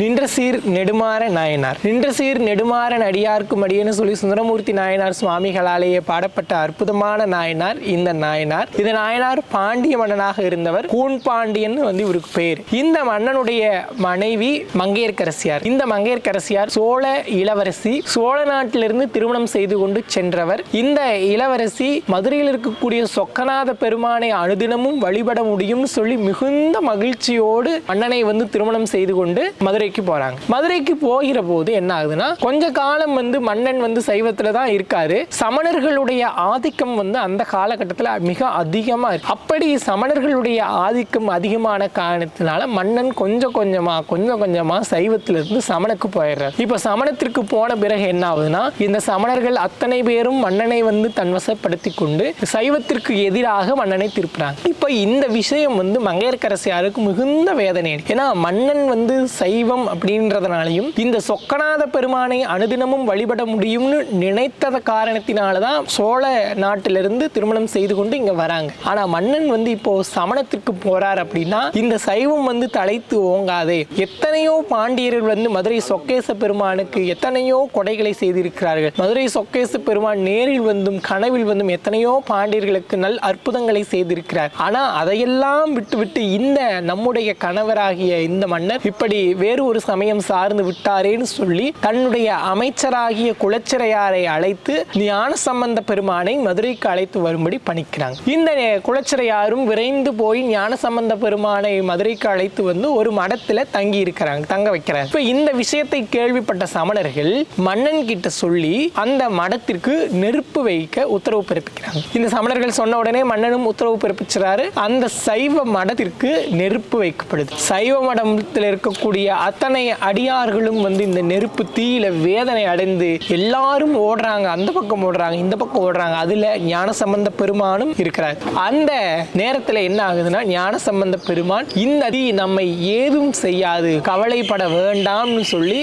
நின்ற சீர் நெடுமாற நாயனார். நின்ற சீர் நெடுமாறன் அடியார்க்கும் அடியேன்னு சொல்லி சுந்தரமூர்த்தி நாயனார் சுவாமிகளாலேயே பாடப்பட்ட அற்புதமான நாயனார் இந்த நாயனார். இந்த நாயனார் பாண்டிய மன்னனாக இருந்தவர் கூன் பாண்டியன் வந்து இவருக்கு பேர். இந்த மன்னனுடைய மனைவி மங்கையர்க்கரசியார். இந்த மங்கையர்க்கரசியார் சோழ இளவரசி சோழ நாட்டிலிருந்து திருமணம் செய்து கொண்டு சென்றவர். இந்த இளவரசி மதுரையில் இருக்கக்கூடிய சொக்கநாத பெருமானை அனுதினமும் வழிபட முடியும்னு சொல்லி மிகுந்த மகிழ்ச்சியோடு மன்னனை வந்து திருமணம் செய்து கொண்டு மதுரை மதுரைக்கு போறாங்க. மதுரைக்கு போகிற போது என்ன ஆகுதுன்னா கொஞ்ச காலம் வந்து மன்னன் வந்து சைவத்துல தான் இருக்காரு. சமணர்களுடைய ஆதிக்கம் வந்து அந்த காலகட்டத்தில் மிக அதிகமாக இருக்கு. அப்படி சமணர்களுடைய ஆதிக்கம் அதிகமான காரணத்தினால மன்னன் கொஞ்சம் கொஞ்சமா கொஞ்சம் கொஞ்சமா சைவத்திலிருந்து சமணக்கு போயிடுறாரு. இப்போ சமணத்திற்கு போன பிறகு என்ன ஆகுதுன்னா இந்த சமணர்கள் அத்தனை பேரும் மன்னனை வந்து தன்வசப்படுத்தி கொண்டு சைவத்திற்கு எதிராக மன்னனை திருப்புறாங்க இப்போ இந்த விஷயம் வந்து மங்கையர்க்கரசியாருக்கு மிகுந்த வேதனை ஏன்னா மன்னன் வந்து சைவம் அப்படின்றதுனாலையும் இந்த சொக்கநாத பெருமானை அனுதினமும் வழிபட முடியும்னு நினைத்தத காரணத்தினால தான் சோழ நாட்டிலிருந்து திருமணம் செய்து கொண்டு இங்க வராங்க. ஆனா மன்னன் வந்து இப்போ சமணத்திற்கு போறார் அப்படின்னா இந்த சைவம் வந்து தலைத்து ஓங்காதே. எத்தனையோ பாண்டியர்கள் வந்து மதுரை சொக்கேச பெருமானுக்கு எத்தனையோ கொடைகளை செய்திருக்கிறார்கள். மதுரை சொக்கேச பெருமான் நேரில் வந்தும் கனவில் வந்தும் எத்தனையோ பாண்டியர்களுக்கு நல் அற்புதங்களை செய்திருக்கிறார். ஆனா அதையெல்லாம் விட்டுவிட்டு இந்த நம்முடைய கணவராகிய இந்த மன்னர் இப்படி வேறு வேறு ஒரு சமயம் சார்ந்து விட்டாரேன்னு சொல்லி தன்னுடைய அமைச்சராகிய குலச்சிறையாரை அழைத்து ஞான சம்பந்த பெருமானை மதுரைக்கு அழைத்து வரும்படி பணிக்கிறாங்க. இந்த குலச்சிறையாரும் விரைந்து போய் ஞான சம்பந்த பெருமானை மதுரைக்கு அழைத்து வந்து ஒரு மடத்துல தங்கி இருக்கிறாங்க தங்க வைக்கிறாங்க இப்ப இந்த விஷயத்தை கேள்விப்பட்ட சமணர்கள் மன்னன் கிட்ட சொல்லி அந்த மடத்திற்கு நெருப்பு வைக்க உத்தரவு பிறப்பிக்கிறாங்க. இந்த சமணர்கள் சொன்ன உடனே மன்னனும் உத்தரவு பிறப்பிச்சிறாரு. அந்த சைவ மடத்திற்கு நெருப்பு வைக்கப்படுது. சைவ மடத்தில் இருக்கக்கூடிய அத்தனை அடியார்களும் வந்து இந்த நெருப்பு தீயில வேதனை அடைந்து எல்லாரும் ஓடுறாங்க. அந்த பக்கம் ஓடுறாங்க இந்த பக்கம் ஓடுறாங்க. அதுல ஞான சம்பந்த பெருமானும் இருக்கிறார். அந்த நேரத்துல என்ன ஆகுதுன்னா ஞான சம்பந்த பெருமான் இந்த தீ நம்மை ஏதும் செய்யாது கவலைப்பட வேண்டாம்னு சொல்லி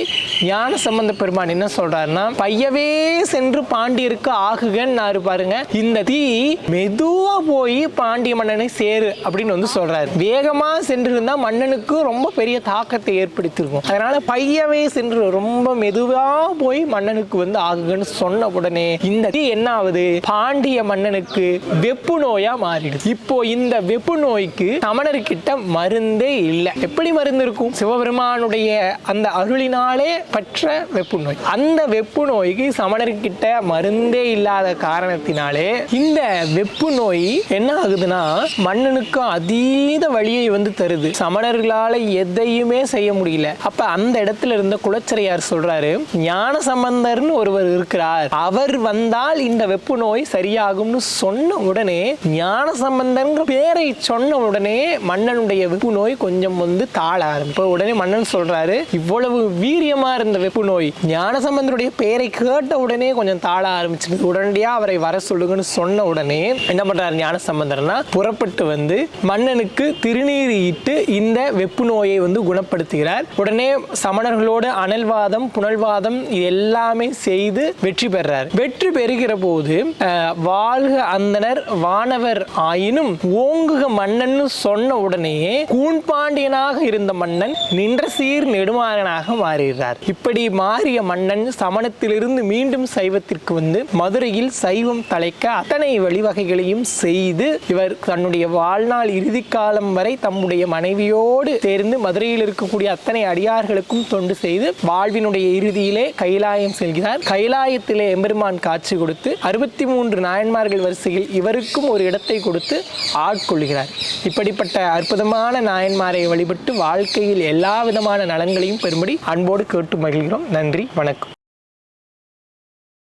ஞான சம்பந்த பெருமான் என்ன சொல்றாருன்னா பையவே சென்று பாண்டியருக்கு ஆகுகன்னு பாருங்க. இந்த தீ மெதுவா போய் பாண்டிய மன்னனை சேரு அப்படின்னு வந்து சொல்றாரு. வேகமா சென்று இருந்தா மன்னனுக்கு ரொம்ப பெரிய தாக்கத்தை ஏற்படுத்தி வைத்திருக்கும் அதனால பையவே சென்று ரொம்ப மெதுவா போய் மன்னனுக்கு வந்து ஆகுகன்னு சொன்ன உடனே இந்த தீ என்ன ஆகுது பாண்டிய மன்னனுக்கு வெப்பு நோயா மாறிடுது. இப்போ இந்த வெப்பு நோய்க்கு சமணர்கிட்ட மருந்தே இல்லை. எப்படி மருந்து இருக்கும்? சிவபெருமானுடைய அந்த அருளினாலே பற்ற வெப்பு நோய். அந்த வெப்பு நோய்க்கு சமணர்கிட்ட மருந்தே இல்லாத காரணத்தினாலே இந்த வெப்பு நோய் என்ன ஆகுதுன்னா மன்னனுக்கு அதீத வழியை வந்து தருது. சமணர்களால எதையுமே செய்ய முடியல. அப்ப அந்த இடத்துல இருந்த குலச்சிறையார் சொல்றாரு ஞான சம்பந்தர்னு ஒருவர் இருக்கிறார். அவர் வந்தால் இந்த வெப்பு நோய் சரியாகும்னு சொன்ன உடனே ஞான சம்பந்தங்கிற பேரை சொன்ன உடனே மன்னனுடைய வெப்பு நோய் கொஞ்சம் வந்து தாழ ஆரம்பிப்ப உடனே மன்னன் சொல்றாரு இவ்வளவு வீரியமா இருந்த வெப்பு நோய் ஞான சம்பந்தருடைய பேரை கேட்ட உடனே கொஞ்சம் தாழ ஆரம்பிச்சிருக்கு உடனடியா அவரை வர சொல்லுங்கன்னு சொன்ன உடனே என்ன பண்றாரு ஞான சம்பந்தர்னா புறப்பட்டு வந்து மன்னனுக்கு திருநீர் இட்டு இந்த வெப்பு நோயை வந்து குணப்படுத்துகிறார். உடனே சமணர்களோடு அனல்வாதம் புனல்வாதம் இது எல்லாமே செய்து வெற்றி பெறார். வெற்றி பெறுகிற போது வாழ்க அந்தனர் வானவர் ஆயினும் ஓங்குக மன்னன் சொன்ன உடனே கூண்பாண்டியனாக இருந்த மன்னன் நின்ற சீர் நெடுமாறனாக மாறுகிறார் இப்படி மாறிய மன்னன் சமணத்திலிருந்து மீண்டும் சைவத்திற்கு வந்து மதுரையில் சைவம் தலைக்க அத்தனை வழிவகைகளையும் செய்து இவர் தன்னுடைய வாழ்நாள் இறுதி காலம் வரை தம்முடைய மனைவியோடு சேர்ந்து மதுரையில் இருக்கக்கூடிய அத்தனை அடியார்களுக்கும் தொண்டு செய்து வாழ்வினுடைய இறுதியிலே கைலாயம் செல்கிறார். கைலாயத்திலே எம்பெருமான் காட்சி கொடுத்து அறுபத்தி மூன்று நாயன்மார்கள் வரிசையில் இவருக்கும் ஒரு இடத்தை கொடுத்து ஆட்கொள்கிறார். இப்படிப்பட்ட அற்புதமான நாயன்மாரை வழிபட்டு வாழ்க்கையில் எல்லா விதமான நலன்களையும் பெறும்படி அன்போடு கேட்டு மகிழ்கிறோம். நன்றி வணக்கம்.